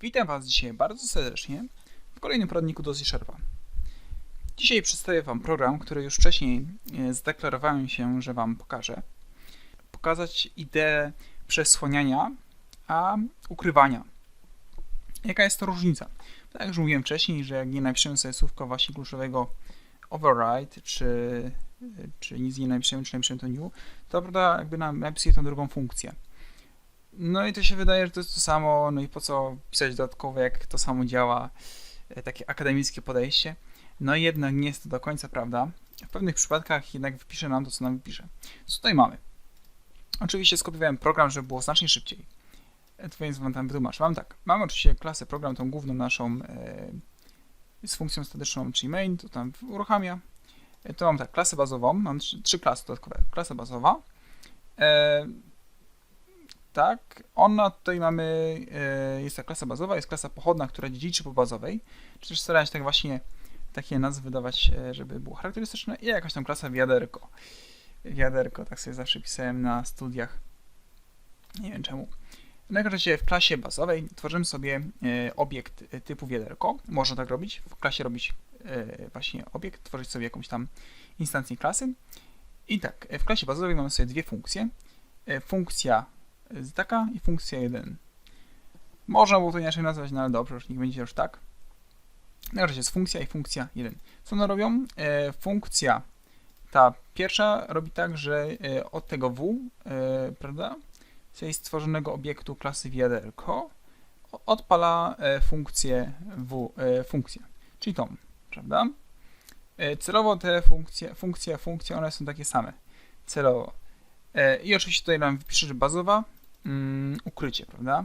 Witam Was dzisiaj bardzo serdecznie w kolejnym poradniku do C-Sharpa. Dzisiaj przedstawię Wam program, który już wcześniej e, zdeklarowałem się, że Wam pokażę. Pokazać ideę przesłaniania, a ukrywania. Jaka jest to różnica? Tak już mówiłem wcześniej, że jak nie napiszemy sobie słówka właśnie kluczowego override, czy, czy nic nie napiszemy, czy napiszemy to new, to prawda, jakby nam napisuje tą drugą funkcję. No i to się wydaje, że to jest to samo, no i po co pisać dodatkowo, jak to samo działa, e, takie akademickie podejście. No i jednak nie jest to do końca prawda. W pewnych przypadkach jednak wypisze nam to, co nam wypisze. Co tutaj mamy? Oczywiście skopiowałem program, żeby było znacznie szybciej. E, To więc wam tam wytłumaczę. Mam tak, mamy oczywiście klasę program, tą główną naszą e, z funkcją statyczną, czyli main, to tam uruchamia. E, to mam tak, klasę bazową, mam trzy, trzy klasy dodatkowe. Klasa bazowa, e, tak, ona tutaj mamy, e, jest ta klasa bazowa, jest klasa pochodna, która dziedziczy po bazowej, czy też starałem się tak właśnie takie nazwy dawać, e, żeby było charakterystyczne i jakaś tam klasa wiaderko. Wiaderko, tak sobie zawsze pisałem na studiach, nie wiem czemu. Każdym razie w klasie bazowej tworzymy sobie e, obiekt typu wiaderko, można tak robić, w klasie robić właśnie obiekt, tworzyć sobie jakąś tam instancję klasy. I tak, w klasie bazowej mamy sobie dwie funkcje. Funkcja z taka i funkcja 1. Można było to inaczej nazwać, no ale dobrze, już niech będzie już tak. Razie jest funkcja i funkcja 1. Co one robią? E, funkcja ta pierwsza robi tak, że e, od tego w, e, prawda, tej stworzonego obiektu klasy wiaderko odpala e, funkcję w, e, funkcję, czyli tą, prawda? E, celowo te funkcje, funkcja, funkcja, one są takie same. Celowo. E, I oczywiście tutaj nam wypisze, że bazowa mm, ukrycie, prawda?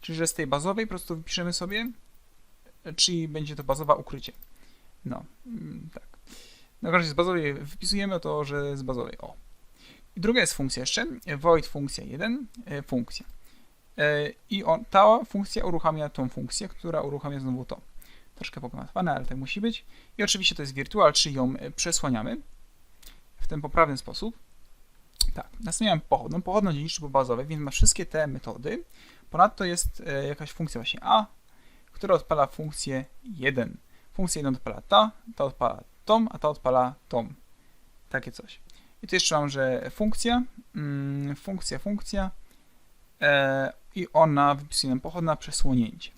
Czyli, że z tej bazowej po prostu wypiszemy sobie, czyli będzie to bazowa ukrycie. No, mm, tak. Na razie z bazowej wypisujemy to, że z bazowej. O. I druga jest funkcja jeszcze, void funkcja 1, e, funkcja. E, I on, ta funkcja uruchamia tą funkcję, która uruchamia znowu to. Troszkę pogmatwane, ale tak musi być. I oczywiście to jest virtual, czyli ją e, przesłaniamy w ten poprawny sposób. Tak, następnie mam pochodną. Pochodną dziedziczy po bazowej, więc ma wszystkie te metody. Ponadto jest e, jakaś funkcja właśnie a, która odpala funkcję 1. Funkcja 1 odpala ta, ta odpala tą, a ta odpala tą. Takie coś. I tu jeszcze mam, że funkcja, mm, funkcja, funkcja e, i ona wypisuje nam pochodna przesłonięcie.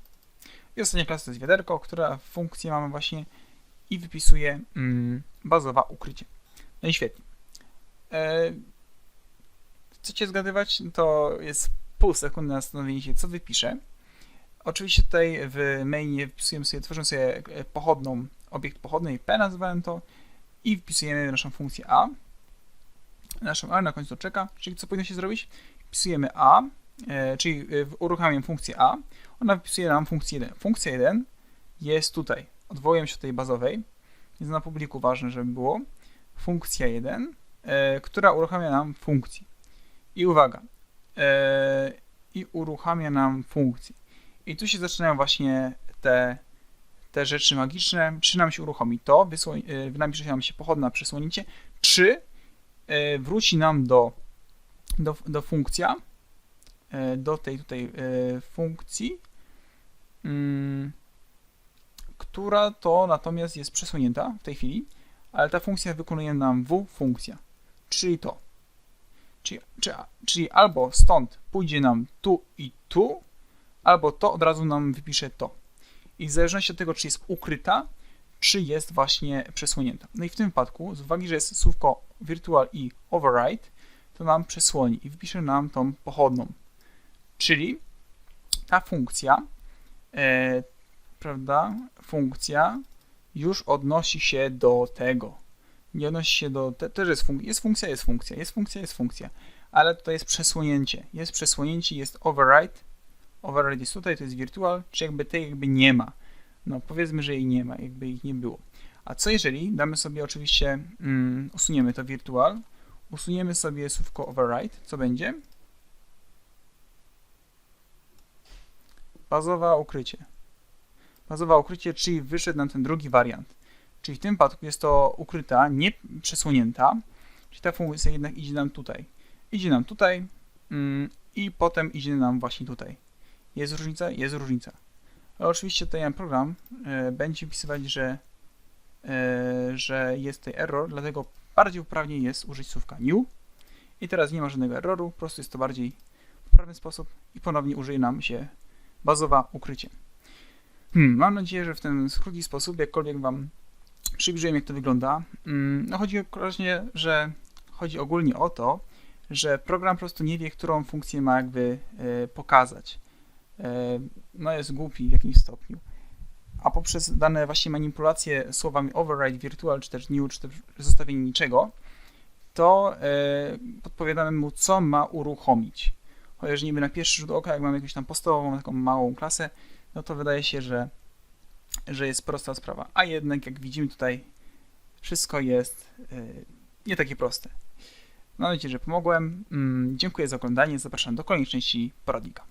I ostatnia klasa to jest wiaderko, która funkcję mamy właśnie i wypisuje mm, bazowa ukrycie. No i świetnie. E, chcecie zgadywać, to jest pół sekundy na zastanowienie się, co wypiszę. Oczywiście tutaj w mainie wpisujemy sobie, tworzymy sobie e, pochodną, obiekt pochodny, P nazywałem to i wpisujemy naszą funkcję A. Naszą A na końcu czeka, czyli co powinno się zrobić? Wpisujemy A, e, czyli e, uruchamiam funkcję A, ona wpisuje nam funkcję 1. Funkcja 1 jest tutaj, odwołuję się do tej bazowej, jest na publiku ważne, żeby było. Funkcja 1, e, która uruchamia nam funkcję. I uwaga, e, i uruchamia nam funkcję. I tu się zaczynają właśnie te, te rzeczy magiczne. Czy nam się uruchomi to, wysło, e, nam się pochodna przesłonięcie, czy e, wróci nam do, do, do funkcja, e, do tej tutaj funkcji, mm, która to natomiast jest przesunięta w tej chwili, ale ta funkcja wykonuje nam w funkcja, czyli to. Czyli, czy, czyli albo stąd pójdzie nam tu i tu, albo to od razu nam wypisze to. I w zależności od tego, czy jest ukryta, czy jest właśnie przesłonięta. No i w tym wypadku, z uwagi, że jest słówko virtual i override, to nam przesłoni i wypisze nam tą pochodną. Czyli ta funkcja, e, prawda, funkcja już odnosi się do tego. Nie odnosi się do, te, też jest, funk, jest funkcja, jest funkcja, jest funkcja, jest funkcja, ale tutaj jest przesłonięcie. Jest przesłonięcie, jest override, override jest tutaj, to jest virtual, czy jakby tej jakby nie ma. No powiedzmy, że jej nie ma, jakby ich nie było. A co jeżeli damy sobie oczywiście, mm, usuniemy to virtual, usuniemy sobie słówko override, co będzie? Bazowa ukrycie. Bazowa ukrycie, czyli wyszedł nam ten drugi wariant. Czyli w tym wypadku jest to ukryta, nie przesłonięta, czyli ta funkcja jednak idzie nam tutaj. Idzie nam tutaj mm, i potem idzie nam właśnie tutaj. Jest różnica? Jest różnica. Ale oczywiście tutaj program e, będzie wpisywać, że, e, że jest tutaj error, dlatego bardziej poprawnie jest użyć słówka new. I teraz nie ma żadnego erroru, po prostu jest to bardziej poprawny sposób i ponownie użyje nam się bazowa ukrycie. Hmm, mam nadzieję, że w ten krótki sposób, jakkolwiek Wam przybliżyłem, jak to wygląda. Mm, no chodzi właśnie, że chodzi ogólnie o to, że program po prostu nie wie, którą funkcję ma jakby e, pokazać. E, no jest głupi w jakimś stopniu. A poprzez dane właśnie manipulacje słowami override, virtual, czy też new, czy też zostawienie niczego, to e, podpowiadamy mu, co ma uruchomić. Chociaż niby na pierwszy rzut oka, jak mamy jakąś tam podstawową, taką małą klasę, no to wydaje się, że, że jest prosta sprawa. A jednak, jak widzimy tutaj, wszystko jest y, nie takie proste. Mam nadzieję, że pomogłem. Mm, dziękuję za oglądanie. Zapraszam do kolejnej części poradnika.